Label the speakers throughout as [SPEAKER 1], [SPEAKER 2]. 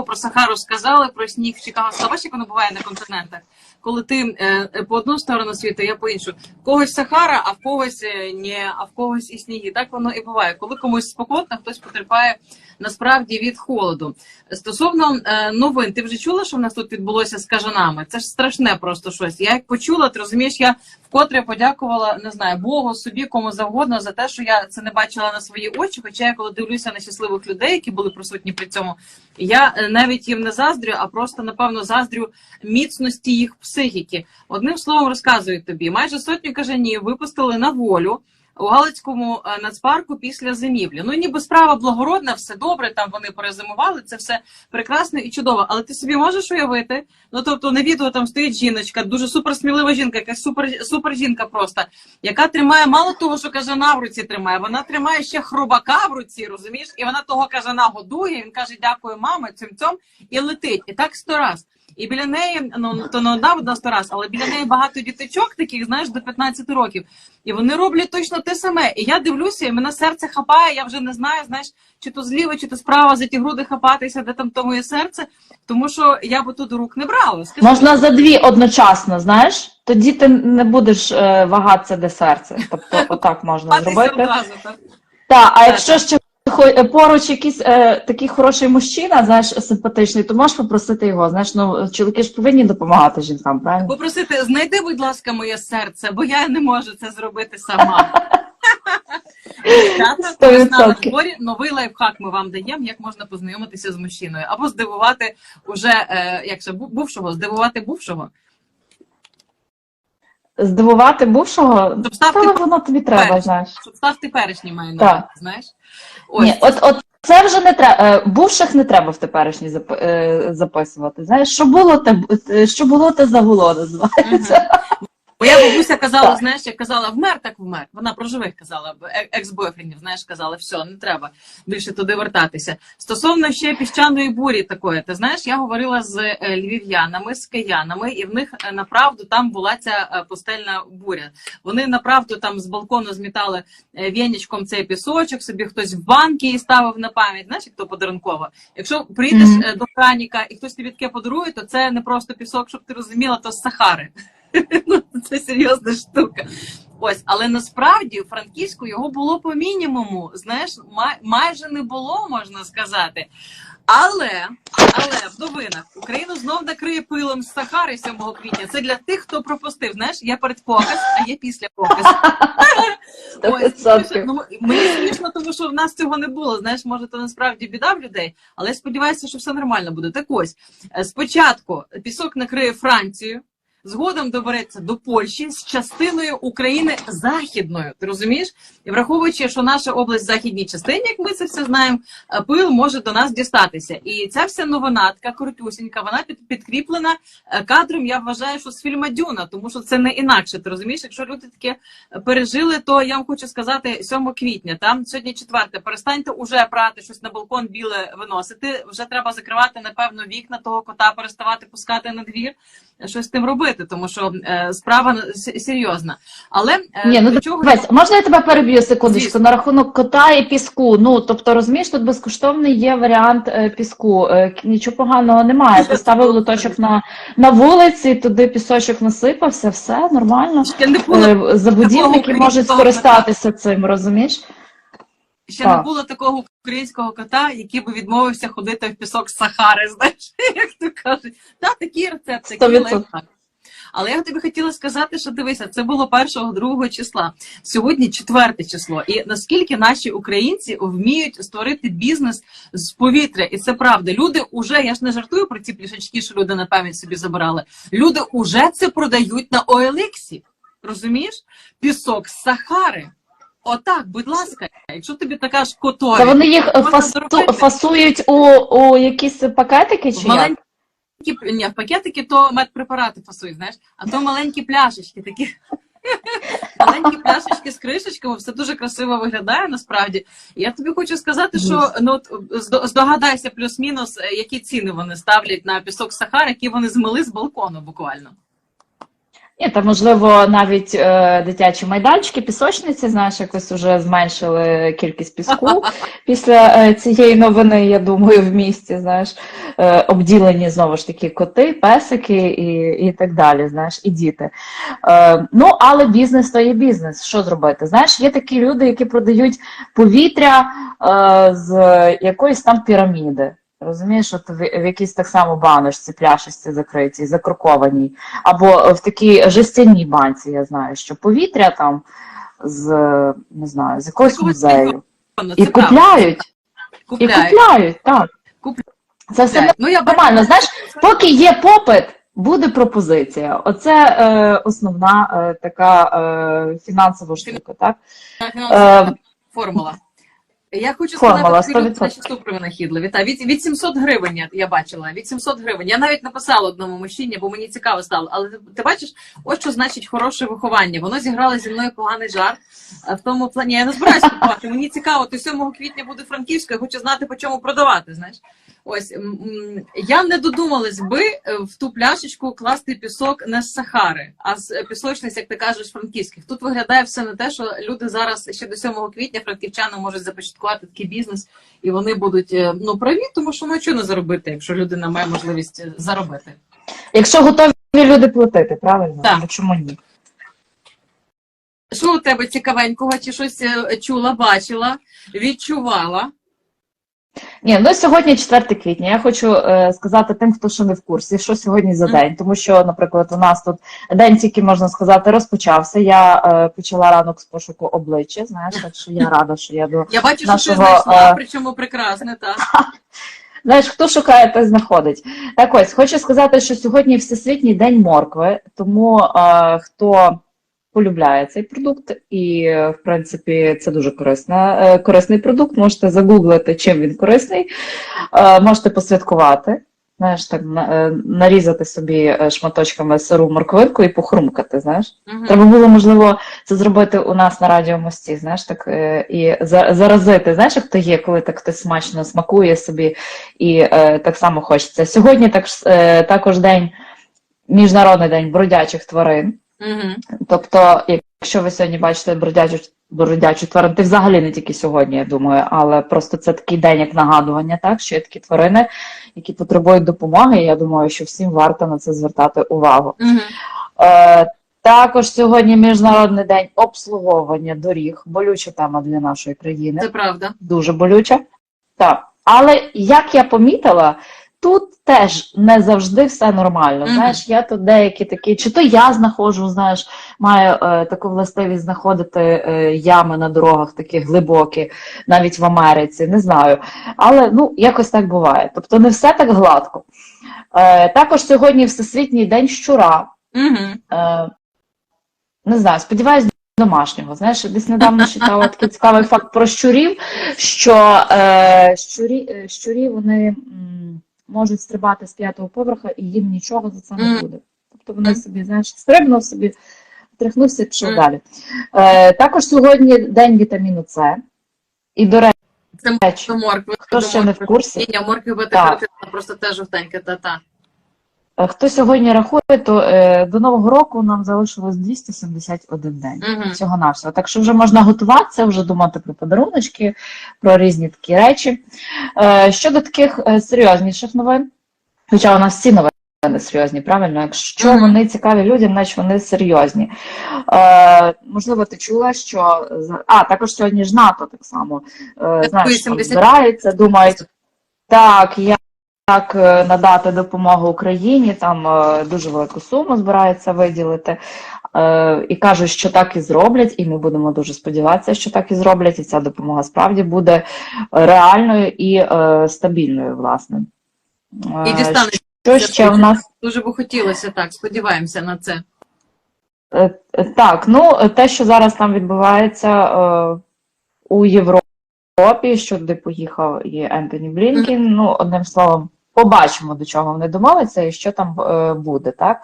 [SPEAKER 1] слово про Сахару сказали, про сніг в Чикаго. Бачиш, як воно буває на континентах. Коли ти е, по одну сторону світу, я по іншу. Когось Сахара, а в когось е, ні, а в когось і сніги. Так воно і буває. Коли комусь спокотно, хтось потерпає насправді від холоду. Стосовно е, новин, ти вже чула, що в нас тут відбулося з кажанами? Це ж страшне просто щось. Я як почула, ти розумієш, я вкотре подякувала, не знаю, Богу, собі, кому завгодно за те, що я це не бачила на свої очі. Хоча я коли дивлюся на щасливих людей, які були присутні при цьому, я е, навіть їм не заздрю, а просто напевно заздрю міцності їх психіки. Одним словом, розказую тобі, майже сотню кажанів випустили на волю. У Галицькому е, нацпарку після зимівлі. Ну ніби справа благородна, все добре. Там вони перезимували. Це все прекрасно і чудово. Але ти собі можеш уявити? Ну тобто на відео там стоїть жіночка, дуже суперсмілива жінка, якась супер супер жінка просто, яка тримає мало того, що кажана в руці тримає. Вона тримає ще хробака в руці, розумієш? І вона того кажана годує. Він каже: Дякую, мама, цим цьом і летить. І так сто раз. І біля неї, ну то не одна одна сто раз, але біля неї багато діточок, таких, знаєш, до 15 років. І вони роблять точно те саме. І я дивлюся, і мене серце хапає. Я вже не знаю, знаєш, чи то зліва, чи то справа за ті груди хапатися, де там то моє серце. Тому що я би тут рук не брала. Скажи,
[SPEAKER 2] Можна за дві одночасно, знаєш? Тоді ти не будеш е, вагатися де серце. Тобто, отак можна зробити.
[SPEAKER 1] одразу, так?
[SPEAKER 2] Так, а якщо ще поруч якийсь е, такий хороший мужчина, знаєш, симпатичний, то можеш попросити його. Знаєш, ну чоловіки ж повинні допомагати жінкам, правильно?
[SPEAKER 1] Попросити, знайди, будь ласка, моє серце, бо я не можу це зробити сама. На новий лайфхак ми вам даємо, як можна познайомитися з мужчиною. Або здивувати уже, е, як же, бувшого, здивувати бувшого.
[SPEAKER 2] Здивувати бувшого,
[SPEAKER 1] Щоб став
[SPEAKER 2] та
[SPEAKER 1] ти
[SPEAKER 2] воно тобі треба, знаєш.
[SPEAKER 1] Щоб став теперішній маю на
[SPEAKER 2] Так.
[SPEAKER 1] знаєш? Ось.
[SPEAKER 2] Ні, от, от це вже не треба. Бувших не треба в теперішній е, записувати. Знаєш, що було, те е, що було, те загуло називається.
[SPEAKER 1] Моя бабуся казала, знаєш, як казала, вмер, так вмер. Вона про живих казала, е- екс-бойфрендів, знаєш, казала, все, не треба більше туди вертатися. Стосовно ще піщаної бурі такої, ти знаєш, я говорила з е, львів'янами, з киянами, і в них е, направду там була ця пустельна буря. Вони направду там з балкону змітали вінічком цей пісочок, собі хтось в банки і ставив на пам'ять, знаєш, як то подарунково. Якщо приїдеш
[SPEAKER 2] Мгм.
[SPEAKER 1] е, до краніка і хтось тобі таке подарує, то це не просто пісок, щоб ти розуміла, то з Сахари. Ну, це серйозна штука. Ось, але насправді у Франківську його було по мінімуму. Знаєш, май- майже не було, можна сказати. Але, але в новинах Україну знов накриє пилом з Сахари 7 квітня. Це для тих, хто пропустив. Знаєш, є передпоказ, а є після показ. Ось, ну, мені смішно, тому що в нас цього не було. Знаєш, може, то насправді біда в людей, але я сподіваюся, що все нормально буде. Так ось е, спочатку пісок накриє Францію. Згодом добереться до Польщі з частиною України західною. Ти розумієш? І враховуючи, що наша область в західній частині, як ми це все знаємо, е, пил може до нас дістатися. І ця вся новина, така крутюсінька, вона під, підкріплена е, кадром. Я вважаю, що з фільма Дюна, тому що це не інакше. Ти розумієш, якщо люди таке пережили, то я вам хочу сказати 7 квітня. Там сьогодні четверте. Перестаньте уже прати щось на балкон біле виносити. Вже треба закривати напевно вікна того кота, переставати пускати на двір, щось з тим робити, тому що е, справа серйозна. Але е,
[SPEAKER 2] Ні, ну
[SPEAKER 1] до чого
[SPEAKER 2] дивись, можна я тебе переб'ю секундочку
[SPEAKER 1] Звісно.
[SPEAKER 2] на рахунок кота і піску. Ну тобто розумієш, тут безкоштовний є варіант е, піску. Нічого поганого немає. Поставив лоточок на, на вулиці, туди пісочок насипався, все нормально.
[SPEAKER 1] ще не було
[SPEAKER 2] Забудівники можуть скористатися цим, розумієш?
[SPEAKER 1] Ще
[SPEAKER 2] Так.
[SPEAKER 1] не було такого українського кота, який би відмовився ходити в пісок з Сахари, знаєш, як то кажуть. Та такий рецепт,
[SPEAKER 2] Сто
[SPEAKER 1] такий
[SPEAKER 2] відсотків.
[SPEAKER 1] лайфхак. Але я тобі хотіла сказати, що дивися, це було першого, другого числа. Сьогодні четверте число. І наскільки наші українці вміють створити бізнес з повітря, і це правда. Люди уже, я ж не жартую про ці пляшечки, що люди на пам'ять собі забирали. Люди уже це продають на OLX. Розумієш? Пісок з Сахари. Отак, будь ласка, якщо тобі така ж
[SPEAKER 2] Та вони їх фасу, фасують у, у якісь пакетики чи як?
[SPEAKER 1] Маленькі ні, в пакетики то медпрепарати фасують, знаєш, а то маленькі пляшечки такі. Маленькі пляшечки з кришечками, все дуже красиво виглядає насправді. Я тобі хочу сказати, що ну от здогадайся плюс-мінус, е, які ціни вони ставлять на пісок Сахар, які вони змили з балкону буквально.
[SPEAKER 2] Ні, та можливо навіть е, дитячі майданчики, пісочниці, знаєш, якось вже зменшили кількість піску після е, цієї новини, я думаю, в місті, знаєш, е, обділені знову ж таки коти, песики і, і так далі, знаєш, і діти. Е, ну, але бізнес то є бізнес. Що зробити? Знаєш, є такі люди, які продають повітря е, з якоїсь там піраміди. Розумієш, от в, в якійсь так само баночці, пляшечці закритій, закрокованій, або в такій жестяній банці, я знаю, що повітря там з не знаю, з якогось музею. І
[SPEAKER 1] це
[SPEAKER 2] купляють, і
[SPEAKER 1] Купляють.
[SPEAKER 2] так.
[SPEAKER 1] Купляють.
[SPEAKER 2] Це все
[SPEAKER 1] Ну, я
[SPEAKER 2] нормально. Знаєш, поки є попит, буде пропозиція. Оце е, основна е, така е, фінансова штука, так? Е,
[SPEAKER 1] Формула. Я хочу
[SPEAKER 2] Формула,
[SPEAKER 1] сказати, що наші. Та, від, від 700 гривень я, бачила, від 700 гривень. Я навіть написала одному мужчині, бо мені цікаво стало. Але ти, ти бачиш, ось що значить хороше виховання. Воно зіграло зі мною поганий жарт. А В тому плані я не збираюся купувати. Мені цікаво, то 7 квітня буде Франківська, я хочу знати, по чому продавати. Знаєш, ось я не додумалась би е, в ту пляшечку класти пісок не з Сахари, а з е, пісочниць, як ти кажеш, франківських. Тут виглядає все не те, що люди зараз ще до 7 квітня франківчани можуть започаткувати такий бізнес, і вони будуть е, ну праві, тому що ну чого не заробити, якщо людина має можливість е, заробити.
[SPEAKER 2] якщо готові люди платити, правильно?
[SPEAKER 1] Так.
[SPEAKER 2] Чому ні?
[SPEAKER 1] Що у тебе цікавенького, чи щось е, чула, бачила, відчувала?
[SPEAKER 2] Ні, ну сьогодні 4 квітня. Я хочу е, сказати тим, хто ще не в курсі, що сьогодні за день. Тому що, наприклад, у нас тут день тільки можна сказати розпочався. Я е, почала ранок з пошуку обличчя. Знаєш, так що я рада, що я до
[SPEAKER 1] Я бачу, що
[SPEAKER 2] Нашого,
[SPEAKER 1] ти знайшла,
[SPEAKER 2] е,
[SPEAKER 1] причому прекрасне, так.
[SPEAKER 2] Знаєш, хто шукає, той знаходить. Так ось, хочу сказати, що сьогодні Всесвітній день моркви, тому е, хто полюбляє цей продукт, і, в принципі, це дуже корисна, е, корисний продукт. Можете загуглити, чим він корисний, е, можете посвяткувати. Знаєш, так е, нарізати собі шматочками сиру морквинку і похрумкати, знаєш.
[SPEAKER 1] Мгм.
[SPEAKER 2] Треба було, можливо, це зробити у нас на радіомості, знаєш, так і заразити. Знаєш, як то є, коли так хтось смачно смакує собі і так само хочеться. Сьогодні так, також день, Міжнародний день бродячих тварин. Тобто, якщо ви сьогодні бачите бродячу, бродячу тварин, ти взагалі не тільки сьогодні, я думаю, але просто це такий день як нагадування, так, що є такі тварини, які потребують допомоги, і я думаю, що всім варто на це звертати увагу. Е, також сьогодні Міжнародний день обслуговування доріг. Болюча тема для нашої країни.
[SPEAKER 1] Це правда.
[SPEAKER 2] Дуже болюча. Так. Але як я помітила, тут теж не завжди все нормально.
[SPEAKER 1] Мгм.
[SPEAKER 2] Знаєш, я тут деякі такі, чи то я знаходжу, знаєш, маю е, таку властивість знаходити е, ями на дорогах такі глибокі, навіть в Америці, не знаю. Але ну, якось так буває. Тобто не все так гладко. Е, також сьогодні Всесвітній день щура.
[SPEAKER 1] Мгм.
[SPEAKER 2] Е, не знаю, сподіваюсь, домашнього. Знаєш, десь недавно читала такий цікавий факт про щурів, що е, щурі, е, щурі вони м, можуть стрибати з п'ятого поверха і їм нічого за це не буде. Тобто вони собі, знаєш, стрибнув собі, тряхнувся і пішов далі. Е, також сьогодні день вітаміну С. І, до речі,
[SPEAKER 1] це моркви.
[SPEAKER 2] хто ще не в курсі,
[SPEAKER 1] моркви бета просто теж жовтенька, та-та.
[SPEAKER 2] Е, хто сьогодні рахує, то е, до Нового року нам залишилось 271 день.
[SPEAKER 1] Мгм.
[SPEAKER 2] всього навсього. Так що вже можна готуватися, вже думати про подаруночки, про різні такі речі. Е, щодо таких е, серйозніших новин, хоча у нас всі новини серйозні, правильно? Якщо
[SPEAKER 1] Мгм.
[SPEAKER 2] вони цікаві людям, значить вони серйозні. Е, можливо, ти чула, що а також сьогодні ж НАТО так само е, знаєш, там
[SPEAKER 1] 70.
[SPEAKER 2] збираються, думають, так, як е, надати допомогу Україні, там е, дуже велику суму збираються виділити. Е, І кажуть, що так і зроблять, і ми будемо дуже сподіватися, що так і зроблять, і ця допомога справді буде реальною і стабільною, власне.
[SPEAKER 1] І.
[SPEAKER 2] Що ще в нас?
[SPEAKER 1] Дуже би хотілося так, сподіваємося на це.
[SPEAKER 2] Так, ну те, що зараз там відбувається у Європі, сюди поїхав і Ентоні Блінкін. Ну, одним словом, побачимо, до чого вони домовляться і що там е, буде. Так?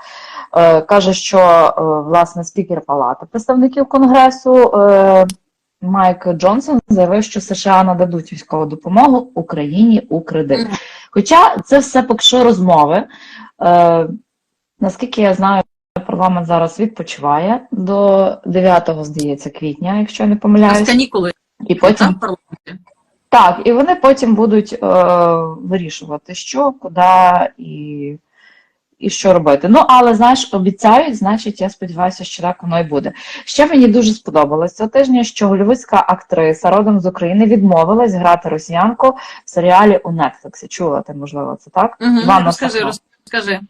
[SPEAKER 2] Е, Каже, що е, власне спікер Палати представників Конгресу Майк Джонсон заявив, що США нададуть військову допомогу Україні у кредит. Хоча це все поки що розмови. Наскільки я знаю, Парламент зараз відпочиває до 9, здається, квітня, якщо я не помиляюсь.
[SPEAKER 1] канікули
[SPEAKER 2] І потім. Так, і вони потім будуть е, вирішувати, що, куди і, і що робити. Ну, але знаєш, обіцяють, значить, я сподіваюся, що так воно і буде. Ще мені дуже сподобалось цього тижня, що голівудська актриса родом з України відмовилась грати росіянку в серіалі у Netflix. Чула ти, можливо, це так?
[SPEAKER 1] Угу.
[SPEAKER 2] Іванна
[SPEAKER 1] Розкажи, розкажи.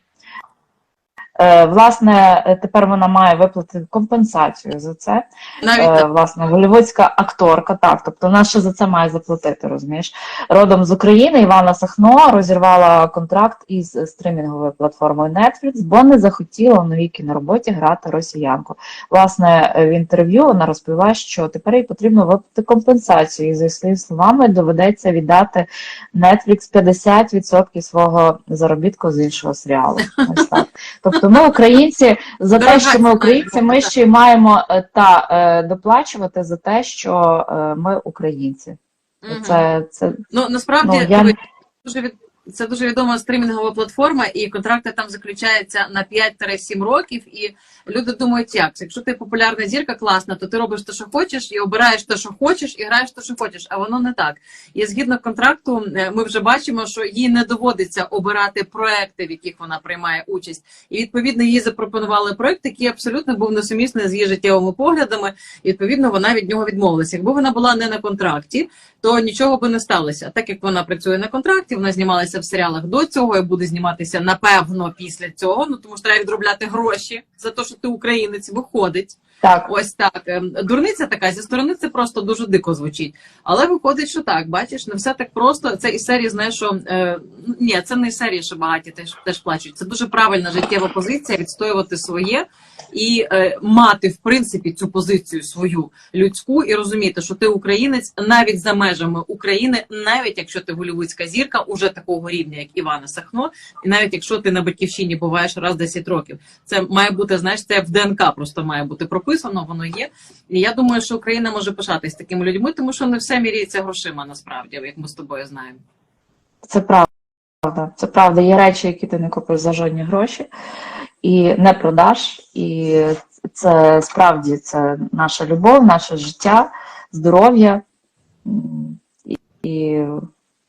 [SPEAKER 2] Е, Власне, е, тепер вона має виплатити компенсацію за це.
[SPEAKER 1] Навіть
[SPEAKER 2] Е, власне, голівудська акторка, так, тобто вона ще за це має заплатити, розумієш? Родом з України Івана Сахно розірвала контракт із стримінговою платформою Netflix, бо не захотіла в новій кінороботі грати росіянку. Власне, в інтерв'ю вона розповіла, що тепер їй потрібно виплатити компенсацію, і за її словами доведеться віддати Netflix 50% свого заробітку з іншого серіалу. Ось так. Тобто ми українці за те, що ми українці, ми ще й маємо е, та е, доплачувати за те, що е, ми українці. Це, це
[SPEAKER 1] Ну насправді
[SPEAKER 2] ну, я
[SPEAKER 1] дуже від це дуже відома стримінгова платформа, і контракти там заключаються на 5-7 років. І люди думають, як якщо ти популярна зірка класна, то ти робиш те, що хочеш, і обираєш те, що хочеш, і граєш те, що хочеш. А воно не так. І згідно контракту, е, ми вже бачимо, що їй не доводиться обирати проекти, в яких вона приймає участь. І відповідно їй запропонували проект, який абсолютно був несумісний з її життєвими поглядами. І відповідно вона від нього відмовилася. Якби вона була не на контракті, то нічого би не сталося. Так як вона працює на контракті, вона знімалася в серіалах до цього і буде зніматися напевно після цього. Ну тому що треба відробляти гроші за те, що ти українець виходить.
[SPEAKER 2] Так.
[SPEAKER 1] Ось так. Ем, Дурниця така зі сторони це просто дуже дико звучить. Але виходить, що так, бачиш, не все так просто. Це із серії, знаєш, що е, ні, це не із серії, що багаті теж теж плачуть. Це дуже правильна життєва позиція відстоювати своє і е, мати в принципі цю позицію свою людську і розуміти, що ти українець навіть за межами України, навіть якщо ти голівудська зірка, уже такого рівня, як Івана Сахно, і навіть якщо ти на батьківщині буваєш раз в 10 років. Це має бути, знаєш, це в ДНК просто має бути прописано, воно є. І я думаю, що Україна може пишатись такими людьми, тому що не все міряється грошима, насправді, як ми з тобою знаємо.
[SPEAKER 2] Це правда. Це правда. Є речі, які ти не купиш за жодні гроші і не продаш. І це справді це наша любов, наше життя, здоров'я і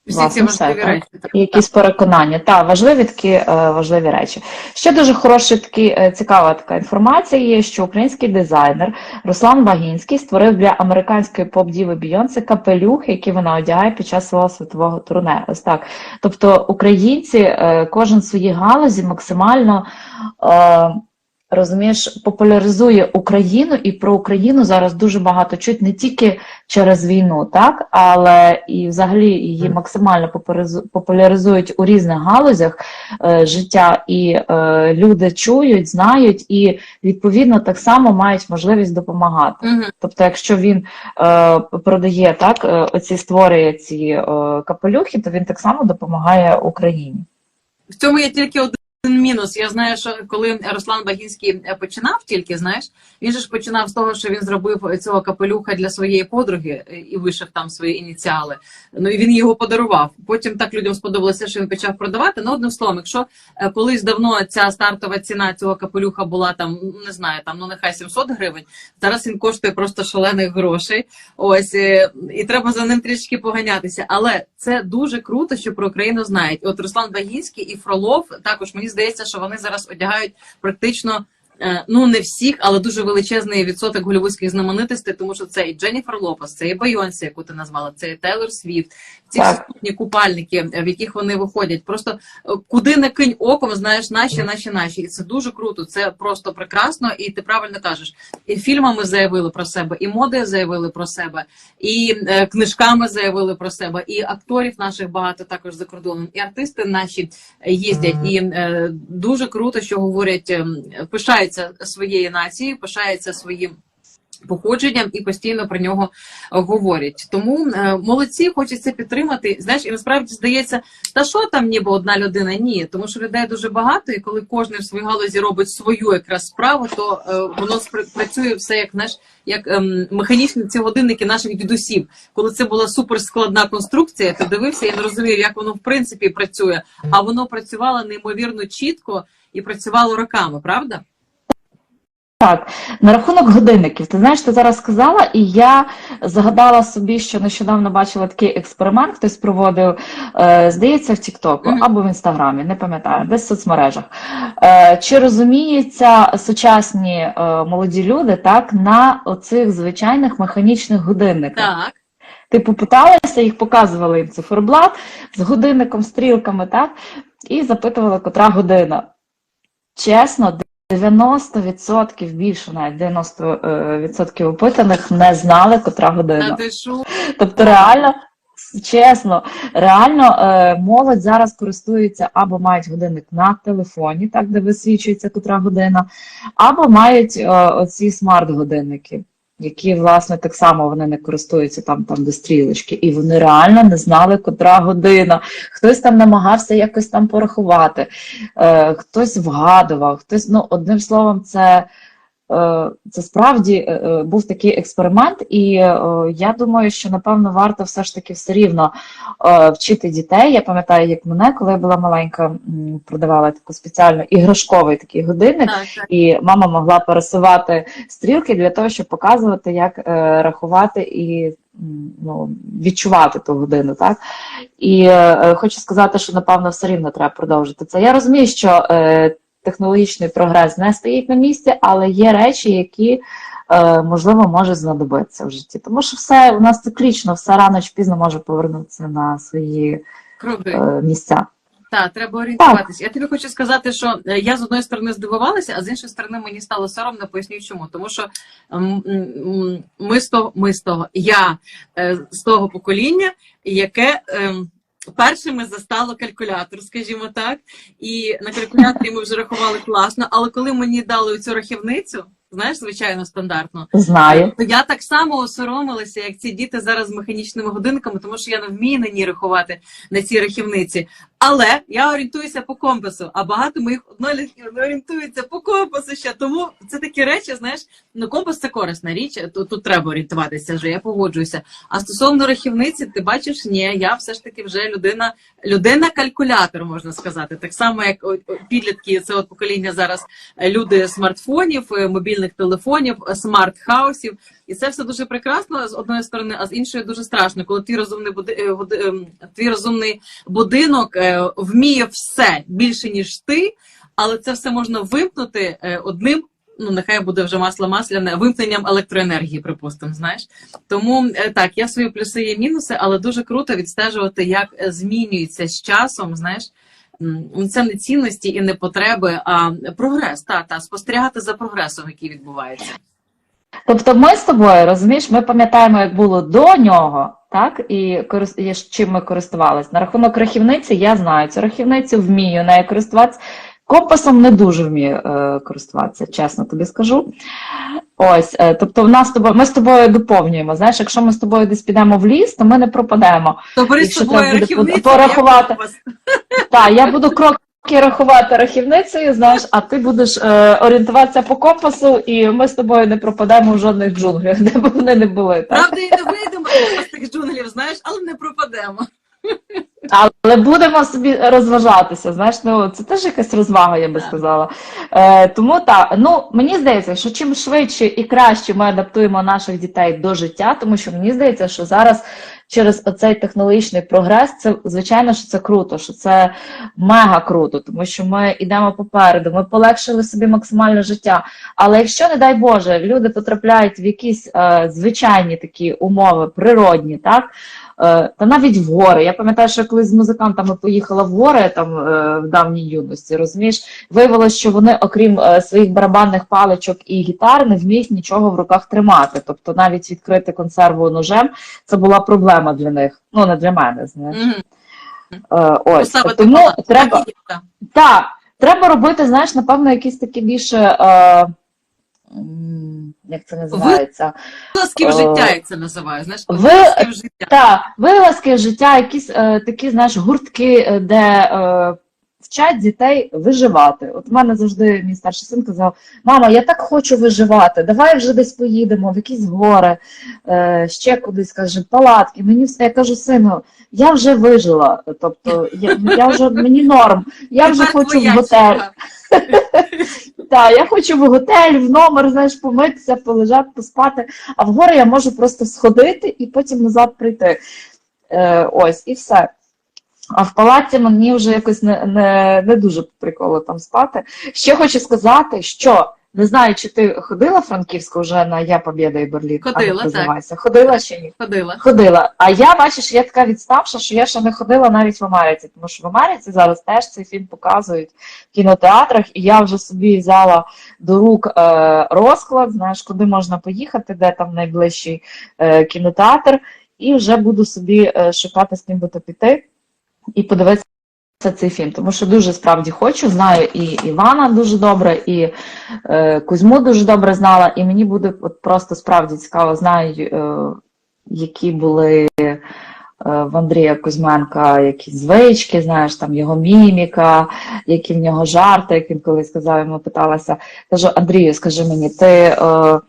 [SPEAKER 1] Всі ці важливі
[SPEAKER 2] все,
[SPEAKER 1] речі. Так.
[SPEAKER 2] Якісь переконання. Так, важливі такі е, важливі речі. Ще дуже хороша такі, е, цікава така інформація є, що український дизайнер Руслан Багінський створив для американської поп-діви Бійонсе капелюх, який вона одягає під час свого світового турне. Ось так. Тобто українці, е, кожен в своїй галузі максимально. Розумієш, популяризує Україну і про Україну зараз дуже багато чуть не тільки через війну, так але і взагалі її максимально популяризують у різних галузях е, життя, і е, люди чують, знають і відповідно так само мають можливість допомагати.
[SPEAKER 1] Мгм.
[SPEAKER 2] Тобто, якщо він е, продає так, е, оці створює ці е, капелюхи, то він так само допомагає Україні.
[SPEAKER 1] В цьому є тільки один мінус. Я знаю, що коли Руслан Багінський е, починав тільки, знаєш, він же ж починав з того, що він зробив цього капелюха для своєї подруги е, і вишив там свої ініціали. Ну і він його подарував. Потім так людям сподобалося, що він почав продавати. Ну, одним словом, якщо е, колись давно ця стартова ціна цього капелюха була там, ну, не знаю, там ну нехай 700 гривень. Зараз він коштує просто шалених грошей. Ось і треба за ним трішки поганятися. Але це дуже круто, що про Україну знають. От Руслан Багінський і Фролов також мені здається, що вони зараз одягають практично. е, Ну, не всіх, але дуже величезний відсоток голівудських знаменитостей, тому що це і Дженніфер Лопес, це і Бейонсі, яку ти назвала, це і Тейлор Свіфт, ці всі купальники, е, в яких вони виходять. Просто е, куди не кинь оком, знаєш, наші, наші, наші. І це дуже круто, це просто прекрасно, і ти правильно кажеш. І фільмами заявили про себе, і модою заявили про себе, і е, книжками заявили про себе, і акторів наших багато також за кордоном, і артисти наші їздять. І дуже круто, що говорять, е, пишаються своєю нацією, пишаються своїм. Походженням і постійно про нього е, говорять. Тому е, молодці, хочеться підтримати. Знаєш, і насправді здається, та що там ніби одна людина? Ні, тому що людей дуже багато, і коли кожен в своїй галузі робить свою якраз справу, то е, воно працює все як знаєш, як ем, механічні ці годинники наших дідусів. Коли це була суперскладна конструкція, ти дивився і не розумів, як воно в принципі працює. А воно працювало неймовірно чітко і працювало роками, правда?
[SPEAKER 2] Так, на рахунок годинників, ти знаєш, ти зараз сказала, і я згадала собі, що нещодавно бачила такий експеримент, хтось проводив, е, здається, в Тіктоку або в Інстаграмі, не пам'ятаю, десь в соцмережах. Е, чи розуміються сучасні е, молоді люди так на оцих звичайних механічних годинниках?
[SPEAKER 1] Так.
[SPEAKER 2] Типу, питалися, їх показували їм циферблат з годинником, стрілками, так? І запитували, котра година. Чесно, 90% більше, навіть 90% опитаних не знали, котра година. Тобто, реально, чесно, реально е, молодь зараз користується або мають годинник на телефоні, так, де висвічується котра година, або мають е, оці смарт-годинники, які, власне, так само вони не користуються там, там, до стрілочки, і вони реально не знали, котра година. Хтось там намагався якось там порахувати, е, хтось вгадував, хтось, ну, одним словом, це. Е, Це справді е, е, був такий експеримент, і я думаю, що напевно варто все ж таки все рівно вчити дітей. Я пам'ятаю, як мене, коли я була маленька, продавала таку спеціально іграшковий такий годинник,
[SPEAKER 1] Так, так.
[SPEAKER 2] і мама могла пересувати стрілки для того, щоб показувати, як рахувати і ну, відчувати ту годину. Так? І е, хочу сказати, що напевно все рівно треба продовжити це. Я розумію, що е, технологічний прогрес не стоїть на місці, але є речі, які. е, Можливо, може знадобитися в житті, тому що все у нас циклічно, все рано чи пізно може повернутися на свої
[SPEAKER 1] Круги.
[SPEAKER 2] е, місця.
[SPEAKER 1] Так, треба орієнтуватися. Я тобі хочу сказати, що е, я з одної сторони здивувалася, а з іншої сторони мені стало соромно, поясню чому. Тому що ми з того, ми з того, я з того покоління, яке ем, першими застало калькулятор, скажімо так. І на калькуляторі ми вже рахували класно, але коли мені дали цю рахівницю, знаєш, звичайно, стандартно,
[SPEAKER 2] Знаю.
[SPEAKER 1] я так само осоромилася, як ці діти зараз з механічними годинниками, тому що я не вмію на ній рахувати на цій рахівниці. Але я орієнтуюся по компасу, а багато моїх однолітків не орієнтуються по компасу ще. Тому це такі речі, знаєш, ну компас це корисна річ, тут, тут треба орієнтуватися вже, я погоджуюся. А стосовно рахівниці, ти бачиш, ні, я все ж таки вже людина, людина-калькулятор, можна сказати. Так само, як підлітки, от покоління зараз е, люди смартфонів, е, мобільних телефонів, е, смарт-хаусів. І це все дуже прекрасно з одної сторони, а з іншої дуже страшно, коли твій розумний буди... ем, твій розумний будинок вміє все більше ніж ти, але це все можна вимкнути одним. Ну, нехай буде вже масло масляне вимкненням електроенергії, припустимо, знаєш. Тому е, так, є свої плюси і мінуси, але дуже круто відстежувати, як е, змінюється з часом, знаєш. Це не цінності і не потреби, а прогрес, та, та спостерігати за прогресом, який відбувається.
[SPEAKER 2] Тобто ми з тобою, розумієш, ми пам'ятаємо, як було до нього, так, і чим ми користувалися. На рахунок рахівниці я знаю цю рахівницю, вмію нею користуватися. Компасом не дуже вмію е, користуватися, чесно тобі скажу. Ось, е, тобто, в нас з тобою, ми з тобою доповнюємо. Знаєш, якщо ми з тобою десь підемо в ліс, то ми не пропадемо.
[SPEAKER 1] То бери з
[SPEAKER 2] треба буде порахувати. Так, я буду кроки рахувати рахівницею, знаєш, а ти будеш е, орієнтуватися по компасу, і ми з тобою не пропадемо в жодних джунглях, де б вони не були. Так?
[SPEAKER 1] Правда, і не вийдемо з тих джунглів, знаєш, але не пропадемо.
[SPEAKER 2] Але будемо собі розважатися. Знаєш, ну це теж якась розвага, я би сказала. Е, тому так, ну мені здається, що чим швидше і краще ми адаптуємо наших дітей до життя, тому що мені здається, що зараз через оцей технологічний прогрес, це звичайно, що це круто, що це мега круто, тому що ми йдемо попереду, ми полегшили собі максимально життя. Але якщо, не дай Боже, люди потрапляють в якісь е, звичайні такі умови, природні, так. Е, Та навіть в гори. Я пам'ятаю, що коли з музикантами поїхала в гори там е, в давній юності, розумієш, виявилось, що вони, окрім е, своїх барабанних паличок і гітар, не вміють нічого в руках тримати. Тобто навіть відкрити консерву ножем це була проблема для них. Ну не для мене, знаєш.
[SPEAKER 1] Мгм.
[SPEAKER 2] Е, Ось тому треба
[SPEAKER 1] Так
[SPEAKER 2] треба робити, знаєш, напевно, якісь такі більше. Е, як це називається?
[SPEAKER 1] Вилазки в
[SPEAKER 2] Е,
[SPEAKER 1] життя, як це називаю. Знаєш,
[SPEAKER 2] ви-
[SPEAKER 1] вилазки в життя.
[SPEAKER 2] Так, вилазки в життя, якісь е, такі, знаєш, гуртки, е, де е, вчать дітей виживати. От в мене завжди мій старший син казав: мама, я так хочу виживати, давай вже десь поїдемо, в якісь гори, е, ще кудись каже, палатки. Мені все, я кажу, сину, я вже вижила. Тобто, я, я вже мені норм, я вже хочу в готель. Так, я хочу в готель, в номер, знаєш, помитися, полежати, поспати, а в гори я можу просто сходити і потім назад прийти. Е, ось, і все. А в палаці мені вже якось не, не, не дуже приколо там спати. Ще хочу сказати, що не знаю, чи ти ходила Франківську вже на Я Побєда і Берлін.
[SPEAKER 1] Ходила,
[SPEAKER 2] як
[SPEAKER 1] так.
[SPEAKER 2] Ходила чи ні?
[SPEAKER 1] Ходила.
[SPEAKER 2] Ходила. А я, бачиш, я така відставша, що я ще не ходила навіть в Америці, тому що в Америці зараз теж цей фільм показують в кінотеатрах, і я вже собі взяла до рук е, розклад, знаєш, куди можна поїхати, де там найближчий е, кінотеатр, і вже буду собі е, шукати з ким би піти і подивитися цей фільм, тому що дуже справді хочу. Знаю і Івана дуже добре, і е, Кузьму дуже добре знала, і мені буде от просто справді цікаво, знаю, е, які були е, в Андрія Кузьменка якісь звички, знаєш, там його міміка, які в нього жарти, як він колись сказав, йому питалася. Кажу, Андрію, скажи мені, ти е,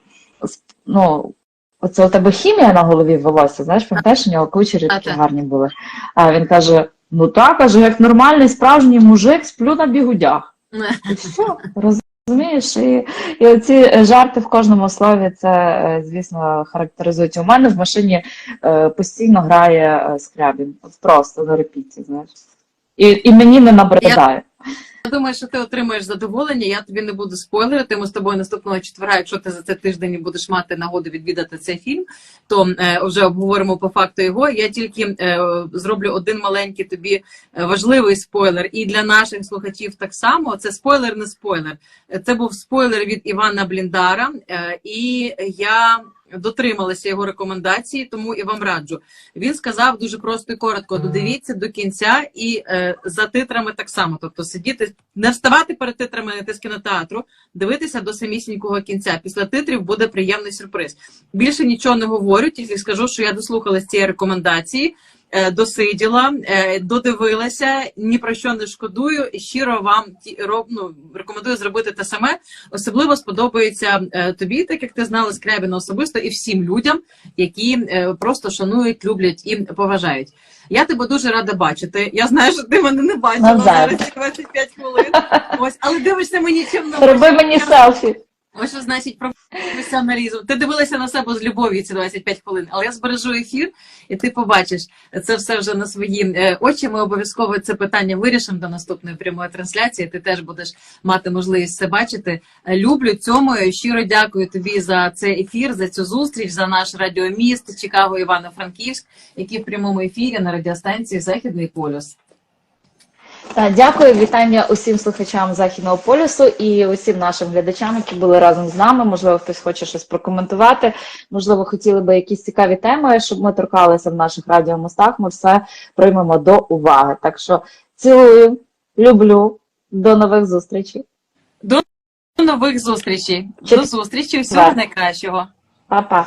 [SPEAKER 2] ну, оце у тебе хімія на голові волосся, знаєш, пам'ятаєш, у нього кучері такі гарні були. А він каже: ну так, каже, як нормальний справжній мужик, сплю на бігудях. Все, розумієш? І, і оці е, жарти в кожному слові, це, е, звісно, характеризують. У мене в машині е, постійно грає е, Скрябін. Просто на репіті, знаєш. І, і мені не набридає.
[SPEAKER 1] Я думаю, що ти отримаєш задоволення. Я тобі не буду спойлерити. Ми з тобою наступного четверга, якщо ти за цей тиждень будеш мати нагоду відвідати цей фільм, то е, вже обговоримо по факту його. Я тільки е, зроблю один маленький тобі е, важливий спойлер. І для наших слухачів так само. Це спойлер, не спойлер. Це був спойлер від Івана Бліндара, і я дотрималася його рекомендації, тому і вам раджу. Він сказав дуже просто і коротко: додивіться до кінця і е, за титрами так само. Тобто сидіти, не вставати перед титрами з кінотеатру, дивитися до самісінького кінця. Після титрів буде приємний сюрприз. Більше нічого не говорю, тільки скажу, що я дослухалася цієї рекомендації. Е, Досиділа, е, додивилася, ні про що не шкодую. І щиро вам ті- ну, рекомендую зробити те саме. Особливо сподобається е, тобі, так як ти знала Скрябіна особисто, і всім людям, які просто шанують, люблять і поважають. Я тебе дуже рада бачити. Я знаю, що ти мене не бачила зараз 25 хвилин. Ось, але дивишся мені чим на
[SPEAKER 2] Роби мені селфі.
[SPEAKER 1] Ось що значить професіоналізм. Ти дивилася на себе з любов'ю ці 25 хвилин, але я збережу ефір, і ти побачиш це все вже на свої е, очі. Ми обов'язково це питання вирішимо до наступної прямої трансляції. Ти теж будеш мати можливість це бачити. Люблю цьому. Щиро дякую тобі за цей ефір, за цю зустріч, за наш радіоміст Чикаго Івано-Франківськ, який в прямому ефірі на радіостанції Західний полюс.
[SPEAKER 2] Так, дякую, вітання усім слухачам Західного полюсу і усім нашим глядачам, які були разом з нами. Можливо, хтось хоче щось прокоментувати. Можливо, хотіли би якісь цікаві теми, щоб ми торкалися в наших радіомостах. Ми все приймемо до уваги. Так що цілую, люблю, до нових зустрічей.
[SPEAKER 1] До нових зустрічей. До зустрічі, всього найкращого.
[SPEAKER 2] Па-па.